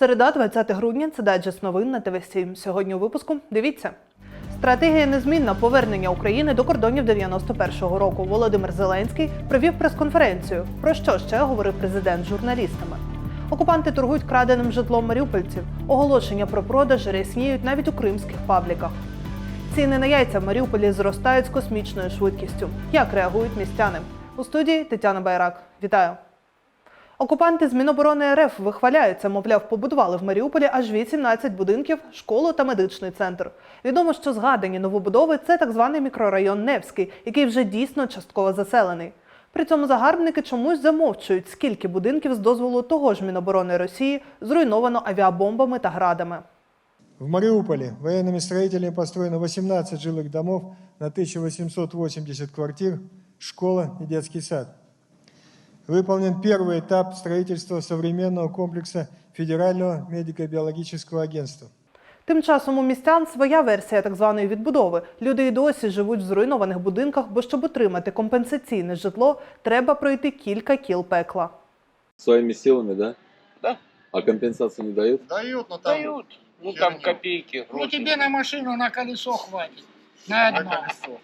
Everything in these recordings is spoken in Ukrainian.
Середа, 20 грудня. Це дайджест новин на ТВ 7 Сьогодні у випуску. Дивіться. Стратегія незмінна повернення України до кордонів 91-го року. Володимир Зеленський провів прес-конференцію. Про що ще говорив президент з журналістами? Окупанти торгують краденим житлом маріупольців. Оголошення про продаж рясніють навіть у кримських пабліках. Ціни на яйця в Маріуполі зростають з космічною швидкістю. Як реагують містяни? У студії Тетяна Байрак. Вітаю! Окупанти з Міноборони РФ вихваляються, мовляв, побудували в Маріуполі аж 18 будинків, школу та медичний центр. Відомо, що згадані новобудови це так званий мікрорайон Невський, який вже дійсно частково заселений. При цьому загарбники чомусь замовчують, скільки будинків з дозволу того ж Міноборони Росії зруйновано авіабомбами та градами. В Мариуполе военными строителями построено 18 жилых домов на 1880 квартир, школа и детский сад. Выполнен первый этап строительства современного комплекса Федерального медико-биологического агентства. Тим часом у містян своя версія так званої відбудови. Люди і досі живуть в зруйнованих будинках, бо щоб отримати компенсаційне житло, треба пройти кілька кіл пекла. Своими силами, да? Да. А компенсацию не дают? Дают, но там Дают. Ну херня. там копейки. Ну гроши. тебе на машину на колесо хватит. На на одно. колесо.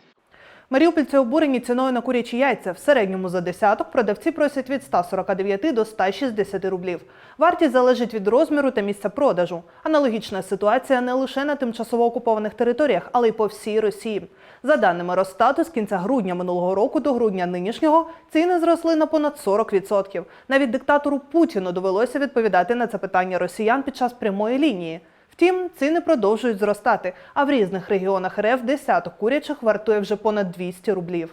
Маріупольці обурені ціною на курячі яйця. В середньому за десяток продавці просять від 149 до 160 рублів. Вартість залежить від розміру та місця продажу. Аналогічна ситуація не лише на тимчасово окупованих територіях, але й по всій Росії. За даними Росстату, з кінця грудня минулого року до грудня нинішнього ціни зросли на понад 40%. Навіть диктатору Путіну довелося відповідати на це питання росіян під час прямої лінії. Втім, ціни продовжують зростати, а в різних регіонах РФ десяток курячих вартує вже понад 200 рублів.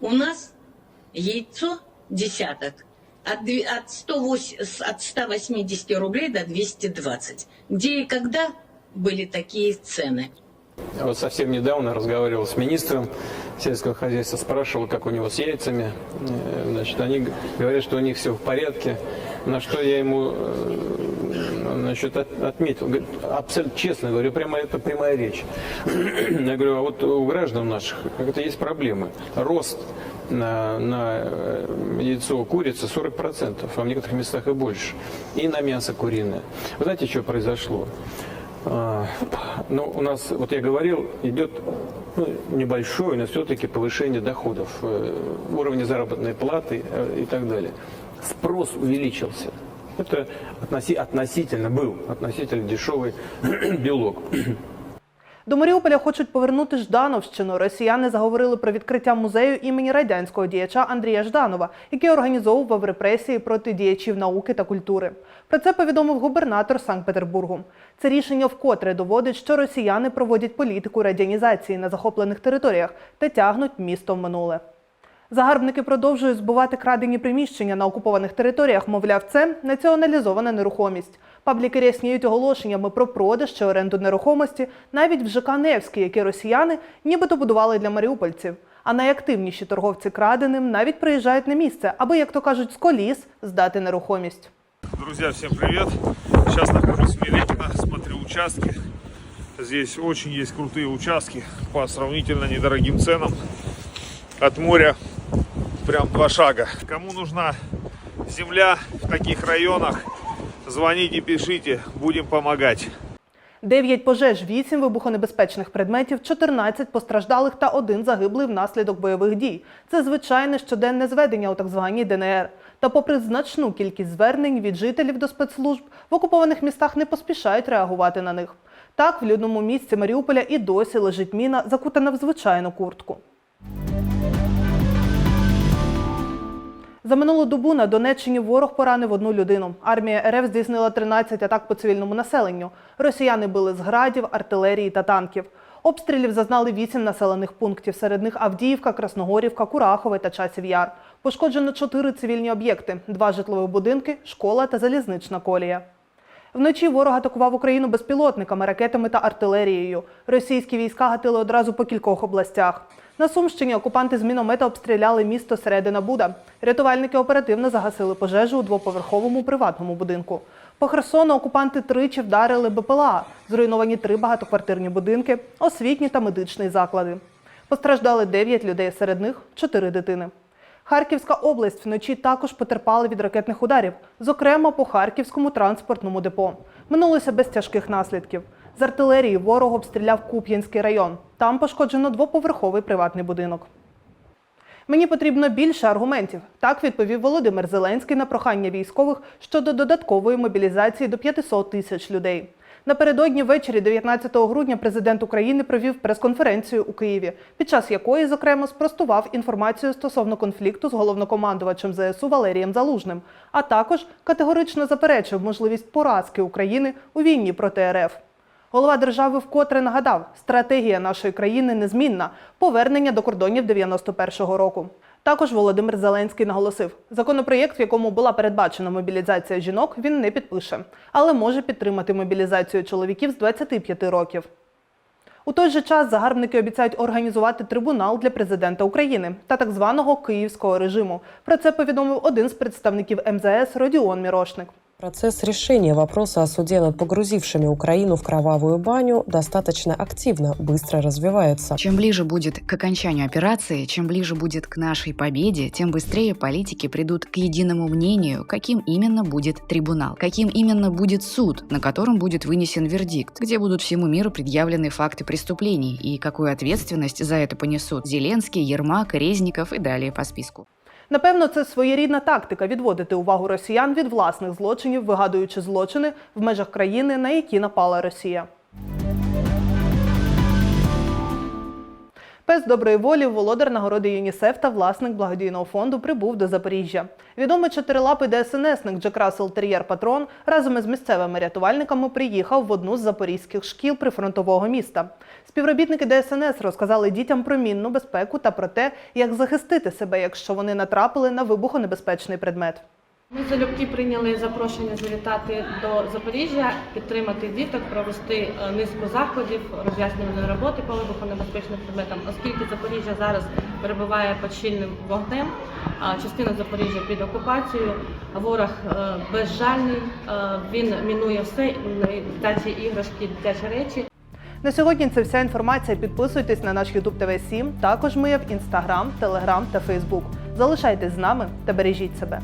У нас яйцо десяток от, две- от, 108 с- от 180 рублей до 220. Где и когда были такие цены? Вот совсем недавно разговаривал с министром сельского хозяйства, спрашивал, как у него с яйцами. Э, Значит, они г- говорят, что у них все в порядке. На что я ему э, значит, от- отметил, говорит, абсолютно честно говорю, прямо это прямая речь. Я говорю, а вот у граждан наших как-то есть проблемы. Рост на, на э, яйцо курицы 40%, а в некоторых местах и больше. И на мясо куриное. Вы знаете, что произошло? А, Ну, у нас, вот я говорил, идет ну, небольшое, но все-таки повышение доходов, э, уровня заработной платы э, и так далее. Спрос увеличился. Это относи- относительно был, относительно дешевый белок. До Маріуполя хочуть повернути Ждановщину. Росіяни заговорили про відкриття музею імені радянського діяча Андрія Жданова, який організовував репресії проти діячів науки та культури. Про це повідомив губернатор Санкт-Петербургу. Це рішення вкотре доводить, що росіяни проводять політику радянізації на захоплених територіях та тягнуть місто в минуле. Загарбники продовжують збувати крадені приміщення на окупованих територіях. Мовляв, це націоналізована нерухомість. Пабліки рясніють оголошеннями про продаж чи оренду нерухомості навіть в ЖК Невський, які росіяни нібито будували для маріупольців. А найактивніші торговці краденим навіть приїжджають на місце, аби, як то кажуть, з коліс здати нерухомість. Друзья, всем привет! Сейчас нахожусь в Мелетино, смотрю участки. Здесь очень есть крутые участки по сравнительно недорогим ценам. От моря прям два шага. Кому нужна земля в таких районах, звоните, пишите, будем помогать. 9 пожеж, 8 вибухонебезпечних предметів, 14 постраждалих та один загиблий внаслідок бойових дій. Це звичайне щоденне зведення у так званій ДНР. Та попри значну кількість звернень від жителів до спецслужб, в окупованих містах не поспішають реагувати на них. Так, в людному місці Маріуполя і досі лежить міна, закутана в звичайну куртку. За минулу добу на Донеччині ворог поранив одну людину. Армія РФ здійснила 13 атак по цивільному населенню. Росіяни били з градів, артилерії та танків. Обстрілів зазнали 8 населених пунктів. Серед них Авдіївка, Красногорівка, Курахове та Часів Яр. Пошкоджено 4 цивільні об'єкти: два житлові будинки, школа та залізнична колія. Вночі ворог атакував Україну безпілотниками, ракетами та артилерією. Російські війська гатили одразу по кількох областях. На Сумщині окупанти з міномета обстріляли місто Середина Буда. Рятувальники оперативно загасили пожежу у двоповерховому приватному будинку. По Херсону окупанти тричі вдарили БПЛА. Зруйновані три багатоквартирні будинки, освітні та медичні заклади. Постраждали 9 людей, серед них 4 дитини. Харківська область вночі також потерпала від ракетних ударів, зокрема по харківському транспортному депо. Минулося без тяжких наслідків. З артилерії ворог обстріляв Куп'янський район. Там пошкоджено двоповерховий приватний будинок. Мені потрібно більше аргументів. Так відповів Володимир Зеленський на прохання військових щодо додаткової мобілізації до 500 тисяч людей. Напередодні ввечері 19 грудня президент України провів прес-конференцію у Києві, під час якої, зокрема, спростував інформацію стосовно конфлікту з головнокомандувачем ЗСУ Валерієм Залужним, а також категорично заперечив можливість поразки України у війні проти РФ. Голова держави вкотре нагадав, стратегія нашої країни незмінна повернення до кордонів 91-го року. Також Володимир Зеленський наголосив, законопроєкт, в якому була передбачена мобілізація жінок, він не підпише, але може підтримати мобілізацію чоловіків з 25 років. У той же час загарбники обіцяють організувати трибунал для президента України та так званого київського режиму. Про це повідомив один з представників МЗС Родіон Мірошник. Процесс решения вопроса о суде над погрузившими Украину в кровавую баню достаточно активно, быстро развивается. Чем ближе будет к окончанию операции, чем ближе будет к нашей победе, тем быстрее политики придут к единому мнению, каким именно будет трибунал, каким именно будет суд, на котором будет вынесен вердикт, где будут всему миру предъявлены факты преступлений и какую ответственность за это понесут Зеленский, Ермак, Резников и далее по списку. Напевно, це своєрідна тактика відводити увагу росіян від власних злочинів, вигадуючи злочини в межах країни, на які напала Росія. Пес доброї волі, володар нагороди ЮНІСЕФ та власник благодійного фонду прибув до Запоріжжя. Відомий чотирилапий ДСНСник Джек Рассел Тер'єр Патрон разом із місцевими рятувальниками приїхав в одну з запорізьких шкіл прифронтового міста. Співробітники ДСНС розказали дітям про мінну безпеку та про те, як захистити себе, якщо вони натрапили на вибухонебезпечний предмет. Ми залюбки прийняли запрошення завітати до Запоріжжя, підтримати діток, провести е, низку заходів, роз'яснювальної роботи по вибухонебезпечним предметам, оскільки Запоріжжя зараз перебуває під щільним вогнем, частина Запоріжжя під окупацією. Ворог е, безжальний, е, він мінує все, дитячі іграшки, дитячі речі. На сьогодні це вся інформація. Підписуйтесь на наш YouTube TV 7. Також ми є в Instagram, Telegram та Facebook. Залишайтесь з нами та бережіть себе.